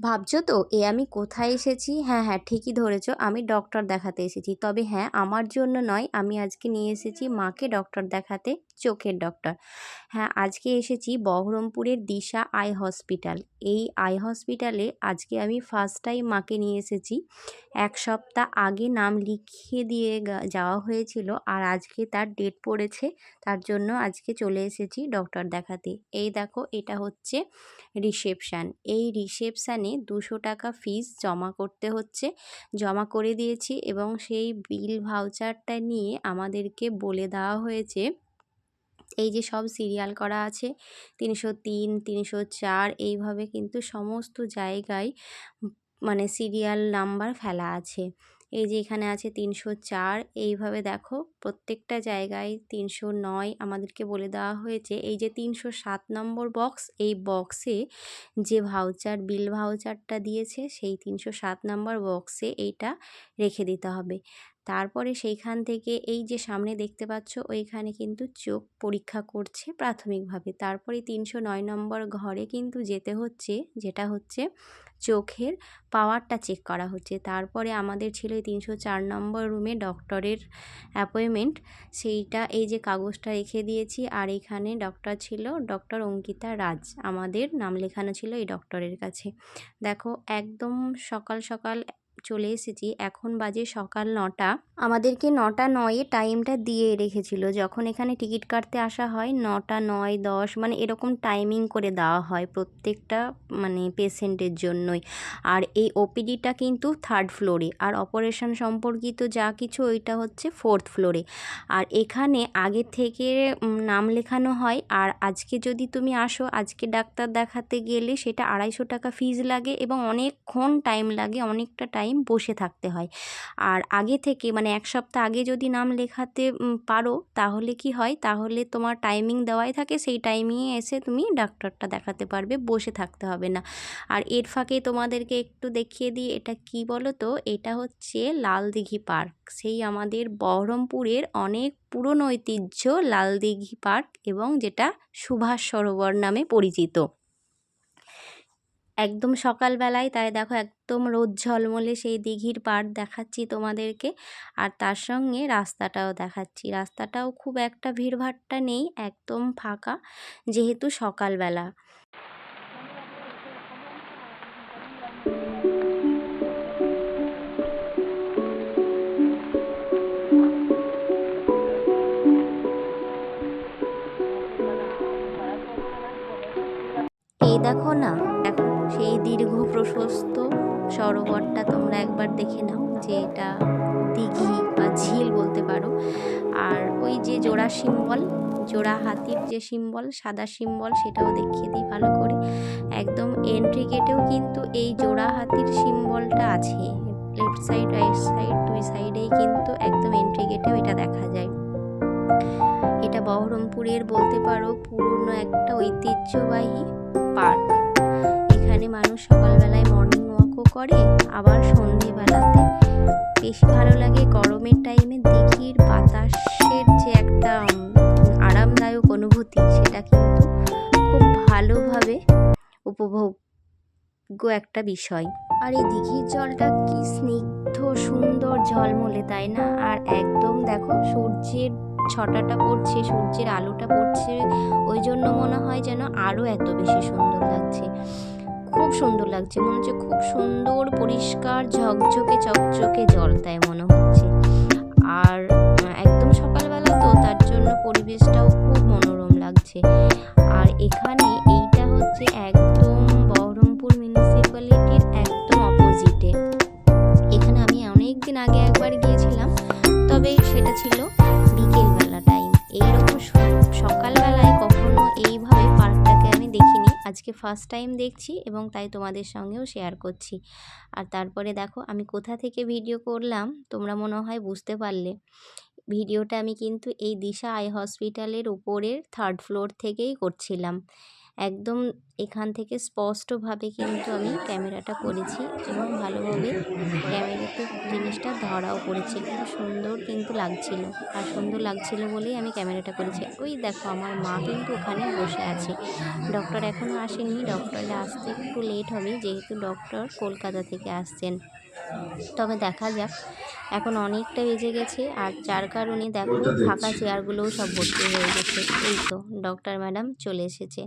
ভাবছ তো? এ আমি কোথায় এসেছি? হ্যাঁ হ্যাঁ ঠিকই ধরেছ। আমি ডক্টর দেখাতে এসেছি। তবে হ্যাঁ আমার জন্য নয়, আমি আজকে নিয়ে এসেছি মাকে ডক্টর দেখাতে। চোখের ডক্টর। হ্যাঁ আজকে এসেছি বহরমপুরের দিশা আই হসপিটাল। এই আই হসপিটালে আজকে আমি ফার্স্ট টাইম মাকে নিয়ে এসেছি। এক সপ্তাহ আগে নাম লিখিয়ে দিয়ে যাওয়া হয়েছিল আর আজকে তার ডেট পড়েছে। তার জন্য আজকে চলে এসেছি ডক্টর দেখাতে। এই দেখো, এটা হচ্ছে রিসেপশান এই রিসেপশানে দুশো টাকা ফিস জমা করতে হচ্ছে। জমা করে দিয়েছি এবং সেই বিল ভাউচারটা নিয়ে আমাদেরকে বলে দেওয়া হয়েছে এই যে সব সিরিয়াল করা আছে, তিনশো তিন, তিনশো চার, এইভাবে কিন্তু সমস্ত জায়গায় মানে সিরিয়াল নাম্বার ফেলা আছে। এই যে এখানে আছে তিনশো চার, এইভাবে দেখো প্রত্যেকটা জায়গায় তিনশো নয় আমাদেরকে বলে দেওয়া হয়েছে। এই যে তিনশো সাত নম্বর বক্স এই বক্সে যে ভাউচার বিল ভাউচারটা দিয়েছে, সেই তিনশো সাত নম্বর বক্সে এইটা রেখে দিতে হবে। তারপরে সেইখান থেকে এই যে সামনে দেখতে পাচ্ছ, ওইখানে কিন্তু চোখ পরীক্ষা করছে প্রাথমিকভাবে। তারপরে তিনশো নয় নম্বর ঘরে কিন্তু যেতে হচ্ছে, যেটা হচ্ছে চোখের পাওয়ারটা চেক করা হচ্ছে। তারপরে আমাদের ছিল তিনশো চার নম্বর রুমে ডক্টরের অ্যাপয়েন্টমেন্ট সেইটা এই যে কাগজটা রেখে দিয়েছি, আর এখানে ডক্টর ছিল ডক্টর অঙ্কিতা রাজ। আমাদের নাম লেখানো ছিল এই ডক্টরের কাছে। দেখো, একদম সকাল সকাল চলে এসেছি। এখন বাজে সকাল নটা। আমাদেরকে নটা নয়ে টাইমটা দিয়ে রেখেছিল। যখন এখানে টিকিট কাটতে আসা হয়, নটা নয় দশ মানে এরকম টাইমিং করে দেওয়া হয় প্রত্যেকটা মানে পেশেন্টের জন্যই। আর এই ওপিডিটা কিন্তু থার্ড ফ্লোরে। আর অপারেশন সম্পর্কিত যা কিছু, ওইটা হচ্ছে ফোর্থ ফ্লোরে। আর এখানে আগে থেকে নাম লেখানো হয়। আর আজকে যদি তুমি আসো, আজকে ডাক্তার দেখাতে গেলে সেটা আড়াইশো টাকা ফিজ লাগে এবং অনেকক্ষণ টাইম লাগে, অনেকটা টাইম বসে থাকতে হয়। আর আগে থেকে মানে এক সপ্তাহ আগে যদি নাম লেখাতে পারো, তাহলে কি হয়? তাহলে তোমার টাইমিং দেওয়াই থাকে, সেই টাইমিংয়ে এসে তুমি ডাক্তারটা দেখাতে পারবে, বসে থাকতে হবে না। আর এর ফাঁকে তোমাদেরকে একটু দেখিয়ে দিই, এটা কি বলো তো এটা হচ্ছে লাল দিঘি পার্ক। সেই আমাদের বহরমপুরের অনেক পুরনো ঐতিহ্য লাল দিঘি পার্ক এবং যেটা সুভাষ সরোবর নামে পরিচিত। একদম সকালবেলায় তাই দেখো একদম রোদ ঝলমলে সেই দিঘির পাড় দেখাচ্ছি তোমাদেরকে। আর তার সঙ্গে রাস্তাটাও দেখাচ্ছি। রাস্তাটাও খুব একটা ভিড়ভাট্টা নেই, একদম ফাঁকা, যেহেতু সকালবেলা। এই দেখো না দেখো সেই দীর্ঘ প্রশস্ত সরোবরটা তোমরা একবার দেখে নাও, যে এটা দিঘি বা ঝিল বলতে পারো। আর ওই যে জোড়া সিম্বল, জোড়া হাতির যে সিম্বল, সাদা সিম্বল, সেটাও দেখিয়ে দিই ভালো করে। একদম এন্ট্রি গেটেও কিন্তু এই জোড়া হাতির সিম্বলটা আছে। লেফট সাইড রাইট সাইড দুই সাইডেই কিন্তু একদম এন্ট্রি গেটেও এটা দেখা যায়। এটা বহরমপুরের বলতে পারো পুরনো একটা ঐতিহ্যবাহী পার্ক। এখানে মানুষ সকালবেলায় মর্নিং ওয়াকও করে, আবার সন্ধেবেলাতে। বেশি ভালো লাগে গরমের টাইমে দিঘির বাতাসের যে একটা আরামদায়ক অনুভূতি, সেটা কিন্তু খুব ভালোভাবে উপভোগ্য একটা বিষয়। আর এই দিঘির জলটা কি স্নিগ্ধ সুন্দর ঝলমলে তাই না? আর একদম দেখো সূর্যের ছটাটা পড়ছে, সূর্যের আলোটা পড়ছে, ওই জন্য মনে হয় যেন আরও এত বেশি সুন্দর লাগছে। খুব সুন্দর লাগছে, মনে হচ্ছে খুব সুন্দর, পরিষ্কার, ঝকঝকে, চকচকে জল তাই মনে হচ্ছে। আর একদম সকালবেলা তো, তার জন্য পরিবেশটাও খুব মনোরম লাগছে। আর এখানে এইটা হচ্ছে একদম বহরমপুর মিউনিসিপ্যালিটির একদম অপোজিটে এখানে আমি অনেক দিন আগে একবার গিয়েছিলাম, তবে সেটা ছিল আজকে ফার্স্ট টাইম দেখছি এবং তাই তোমাদের সঙ্গেও শেয়ার করছি। আর তারপরে দেখো, আমি কোথা থেকে ভিডিও করলাম, তোমরা মনে হয় বুঝতে পারলে। ভিডিওটা আমি কিন্তু এই দিশা আই হসপিটালের উপরের থার্ড ফ্লোর থেকেই করছিলাম। একদম এখান থেকে স্পষ্টভাবে কিন্তু আমি ক্যামেরাটা করেছি এবং ভালোভাবে ক্যামেরাতে জিনিসটা ধরাও পড়েছে খুব সুন্দর কিন্তু লাগছিল। আর সুন্দর লাগছিল বলেই আমি ক্যামেরাটা করেছি। ওই দেখো আমার মা কিন্তু ওখানে বসে আছে। ডক্টর এখনও আসেনি। ডক্টর আসতে একটু লেট হবে যেহেতু ডক্টর কলকাতা থেকে আসছেন। তবে দেখা যাক। এখন অনেকটা বেজে গেছে আর যার কারণে দেখো ফাঁকা চেয়ারগুলোও সব ভর্তি হয়ে গেছে। এই তো ডক্টর ম্যাডাম চলে এসেছে।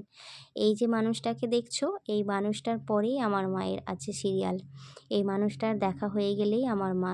এই যে মানুষটাকে দেখছ এই মানুষটার পরেই আমার মায়ের আছে সিরিয়াল এই মানুষটার দেখা হয়ে গেলেই আমার মা